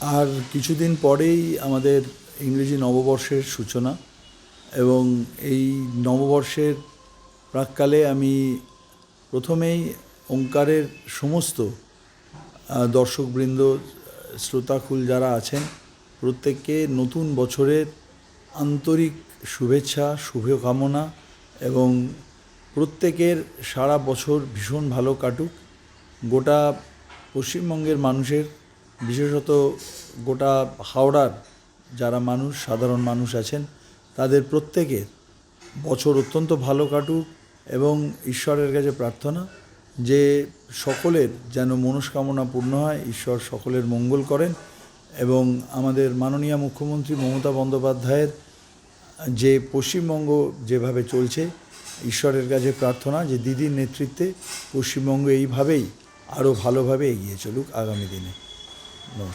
আর কিছুদিন পরেই আমাদের ইংরেজি নববর্ষের সূচনা এবং এই নববর্ষের প্রাককালে আমি প্রথমেই ওঙ্কারের সমস্ত দর্শকবৃন্দ, শ্রোতাকুল যারা আছেন, প্রত্যেককে নতুন বছরের আন্তরিক শুভেচ্ছা, শুভকামনা এবং প্রত্যেকের সারা বছর ভীষণ ভালো কাটুক। গোটা পশ্চিমবঙ্গের মানুষের বিশেষত গোটা হাওড়ার যারা মানুষ, সাধারণ মানুষ আছেন, তাদের প্রত্যেকের বছর অত্যন্ত ভালো কাটুক এবং ঈশ্বরের কাছে প্রার্থনা যে সকলের যেন মনস্কামনা পূর্ণ হয়, ঈশ্বর সকলের মঙ্গল করেন এবং আমাদের মাননীয় মুখ্যমন্ত্রী মমতা বন্দ্যোপাধ্যায়ের যে পশ্চিমবঙ্গ যেভাবে চলছে, ঈশ্বরের কাছে প্রার্থনা যে দিদির নেতৃত্বে পশ্চিমবঙ্গ এইভাবেই আরও ভালোভাবে এগিয়ে চলুক আগামী দিনে। no